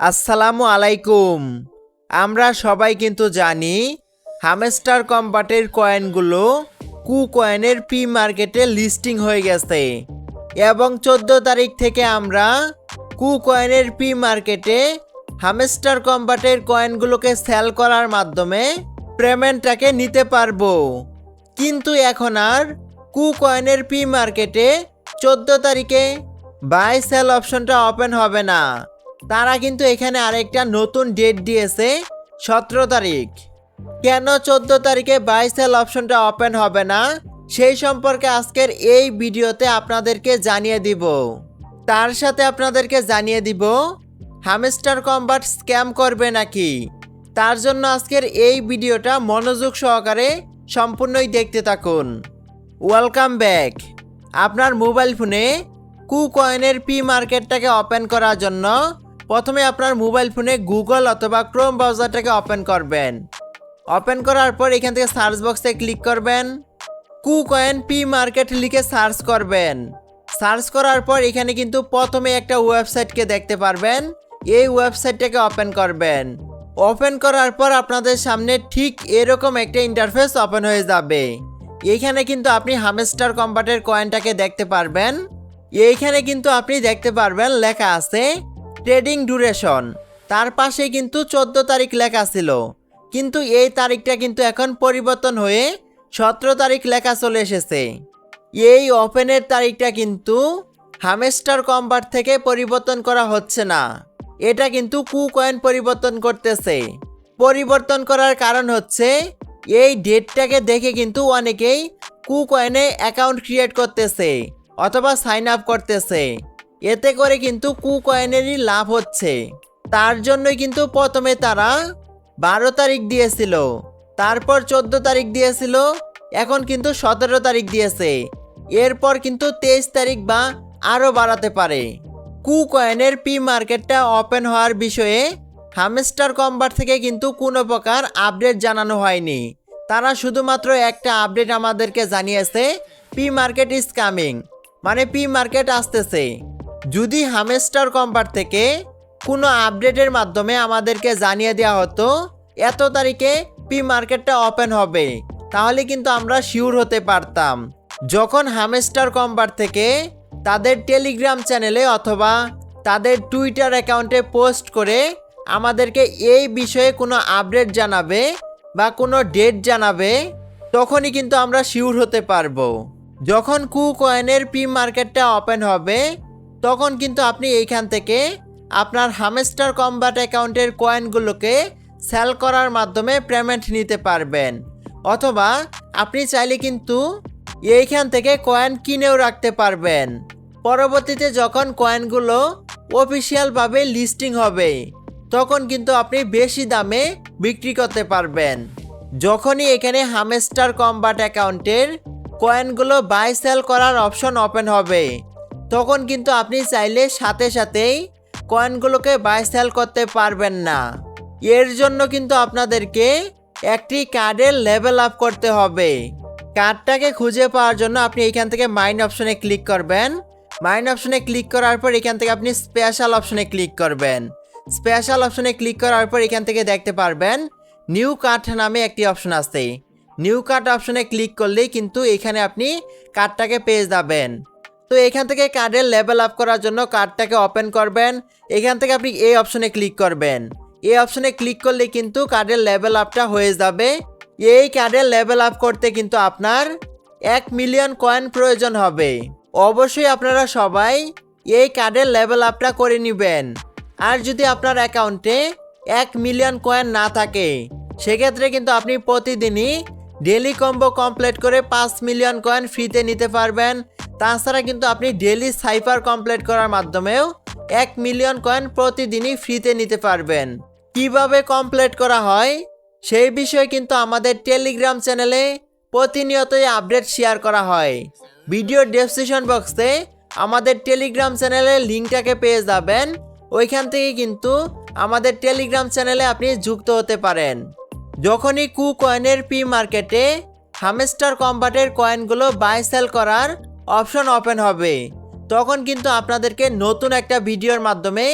আসসালামু আলাইকুম। আমরা সবাই কিন্তু জানি, হামেস্টার কম্পাটের কয়েনগুলো কু কয়েনের পি মার্কেটে লিস্টিং হয়ে গেছে এবং চোদ্দ তারিখ থেকে আমরা কু কয়েনের পি মার্কেটে হামেস্টার কম্পাটের কয়েনগুলোকে সেল করার মাধ্যমে পেমেন্টটাকে নিতে পারব। কিন্তু এখন আর কু কয়েনের পি মার্কেটে চোদ্দ তারিখে বাই সেল অপশনটা ওপেন হবে না। তারা কিন্তু এখানে আরেকটা নতুন ডেট দিয়েছে, সতেরো তারিখ। কেন চোদ্দ তারিখে বাই সেল অপশনটা ওপেন হবে না? সেই সম্পর্কে আজকের এই ভিডিওতে আপনাদেরকে জানিয়ে দিব। তার সাথে আপনাদেরকে জানিয়ে দিব হামস্টার কম্বাট স্ক্যাম করবে নাকি? তার জন্য আজকের এই ভিডিওটা মনোযোগ সহকারে সম্পূর্ণই দেখতে থাকুন। ওয়েলকাম ব্যাক আপনার মোবাইল ফোনে কু কয়েনের পি মার্কেটটাকে ওপেন করার জন্য প্রথমে আপনার মোবাইল ফোনে গুগল অথবা ক্রোম ব্রাউজারটাকে ওপেন করবেন। ওপেন করার পর এখান থেকে সার্চ বক্সে ক্লিক করবেন। কু কয়েন পি মার্কেট লিখে সার্চ করবেন। সার্চ করার পর এখানে কিন্তু প্রথমে একটা ওয়েবসাইটকে দেখতে পারবেন। এই ওয়েবসাইটটাকে ওপেন করবেন। ওপেন করার পর আপনাদের সামনে ঠিক এরকম একটা ইন্টারফেস ওপেন হয়ে যাবে। এইখানে কিন্তু আপনি হামেস্টার কম্পার্টের কয়েনটাকে দেখতে পারবেন। এইখানে কিন্তু আপনি দেখতে পারবেন লেখা আছে ট্রেডিং ডুরেশন। তার পাশে কিন্তু চোদ্দ তারিখ লেখা ছিল। কিন্তু এই তারিখটা কিন্তু এখন পরিবর্তন হয়ে সতেরো তারিখ লেখা চলে এসেছে। এই ওপেনের তারিখটা কিন্তু হামেস্টার কম্পার্ট থেকে পরিবর্তন করা হচ্ছে না। এটা কিন্তু কু কয়েন পরিবর্তন করতেছে। পরিবর্তন করার কারণ হচ্ছে এই ডেটটাকে দেখে কিন্তু অনেকেই কু কয়েনে অ্যাকাউন্ট ক্রিয়েট করতেছে অথবা সাইন আপ করতেছে। এতে করে কিন্তু কু কয়েনেরই লাভ হচ্ছে। তার জন্যই কিন্তু প্রথমে তারা বারো তারিখ দিয়েছিল, তারপর চোদ্দ তারিখ দিয়েছিল, এখন কিন্তু সতেরো তারিখ দিয়েছে। এরপর কিন্তু তেইশ তারিখ বা আরও বাড়াতে পারে। কু কয়েনের পি মার্কেটটা ওপেন হওয়ার বিষয়ে হামেস্টার কম্বার থেকে কিন্তু কোনো প্রকার আপডেট জানানো হয়নি। তারা শুধুমাত্র একটা আপডেট আমাদেরকে জানিয়েছে, পি মার্কেট ইজ কামিং। মানে পি মার্কেট আসতেছে। যদি হামেস্টার কম্পার থেকে কোনো আপডেটের মাধ্যমে আমাদেরকে জানিয়ে দেওয়া হতো, এত তারিখে পি মার্কেটটা ওপেন হবে, তাহলে কিন্তু আমরা শিওর হতে পারতাম। যখন হামেস্টার কম্বার থেকে তাদের টেলিগ্রাম চ্যানেলে অথবা তাদের টুইটার অ্যাকাউন্টে পোস্ট করে আমাদেরকে এই বিষয়ে কোনো আপডেট জানাবে বা কোনো ডেট জানাবে, তখনই কিন্তু আমরা শিওর হতে পারব। যখন কু কয়েনের পি মার্কেটটা ওপেন হবে তখন কিন্তু আপনি এইখান থেকে আপনার হামেস্টার কম্বাট অ্যাকাউন্টের কয়েনগুলোকে সেল করার মাধ্যমে পেমেন্ট নিতে পারবেন। অথবা আপনি চাইলে কিন্তু এইখান থেকে কয়েন কিনেও রাখতে পারবেন। পরবর্তীতে যখন কয়েনগুলো অফিসিয়ালভাবে লিস্টিং হবে, তখন কিন্তু আপনি বেশি দামে বিক্রি করতে পারবেন। যখনই এখানে হামেস্টার কম্বাট অ্যাকাউন্টের কয়েনগুলো বাই সেল করার অপশন ওপেন হবে তখন কিন্তু আপনি চাইলে সাথে সাথেই কয়েনগুলোকে বাই সেল করতে পারবেন না। এর জন্য কিন্তু আপনাদেরকে একটি কার্ডের লেভেল আপ করতে হবে। কার্ডটাকে খুঁজে পাওয়ার জন্য আপনি এখান থেকে মাইন অপশনে ক্লিক করবেন। মাইন অপশনে ক্লিক করার পর এখান থেকে আপনি স্পেশাল অপশনে ক্লিক করবেন। স্পেশাল অপশনে ক্লিক করার পর এখান থেকে দেখতে পারবেন নিউ কার্ড নামে একটি অপশন আছে। নিউ কার্ড অপশনে ক্লিক করলেই কিন্তু এখানে আপনি কার্ডটাকে পেয়ে যাবেন। তো এখান থেকে কার্ডের লেভেল আপ করার জন্য কার্ডটাকে ওপেন করবেন। এখান থেকে আপনি এই অপশনে ক্লিক করবেন। এই অপশনে ক্লিক করলে কিন্তু কার্ডের লেভেল আপটা হয়ে যাবে। এই কার্ডের লেভেল আপ করতে কিন্তু আপনার এক মিলিয়ন কয়েন প্রয়োজন হবে। অবশ্যই আপনারা সবাই এই কার্ডের লেভেল আপটা করে নেবেন। আর যদি আপনার অ্যাকাউন্টে এক মিলিয়ন কয়েন না থাকে, সেক্ষেত্রে কিন্তু আপনি প্রতিদিনই ডেলি কম্বো কমপ্লিট করে পাঁচ মিলিয়ন কয়েন ফ্রিতে নিতে পারবেন। তাছাড়া কিন্তু আপনি ডেলি সাইফার কমপ্লিট করার মাধ্যমেও এক মিলিয়ন কয়েন প্রতিদিনই ফ্রিতে নিতে পারবেন। কীভাবে কমপ্লিট করা হয়? সেই বিষয়ে কিন্তু আমাদের টেলিগ্রাম চ্যানেলে প্রতিনিয়তই আপডেট শেয়ার করা হয়। ভিডিও ডেসক্রিপশন বক্সে আমাদের টেলিগ্রাম চ্যানেলের লিঙ্কটাকে পেয়ে যাবেন। ওইখান থেকে কিন্তু আমাদের টেলিগ্রাম চ্যানেলে আপনি যুক্ত হতে পারেন। যখনই কু কয়েনের পি মার্কেটে হামেস্টার কম্বাটের কয়েনগুলো বাই সেল করার অপশন ওপেন হবে। তখন কিন্তু আপনাদেরকে নতুন একটা ভিডিওর মাধ্যমে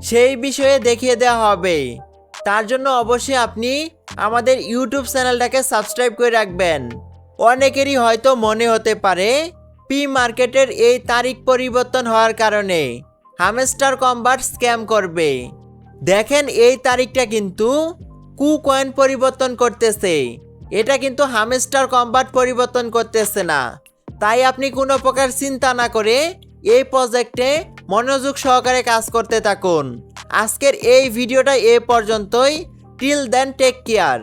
সেই বিষয়ে দেখিয়ে দেওয়া হবে। তার জন্য অবশ্যই আপনি আমাদের ইউটিউব চ্যানেলটাকে সাবস্ক্রাইব করে রাখবেন। অনেকেরই হয়তো মনে হতে পারে, পি মার্কেটের এই তারিখ পরিবর্তন হওয়ার কারণে হামেস্টার কম্বাট স্ক্যাম করবে। দেখেন এই তারিখটা কিন্তু কু কয়েন পরিবর্তন করতেছে। এটা কিন্তু হামেস্টার কম্বাট পরিবর্তন করতেছে না। তাই আপনি কোনো প্রকার চিন্তা না করে এই প্রজেক্টে মনোযোগ সহকারে কাজ করতে থাকুন। আজকের এই ভিডিওটা এ পর্যন্তই। Till then take care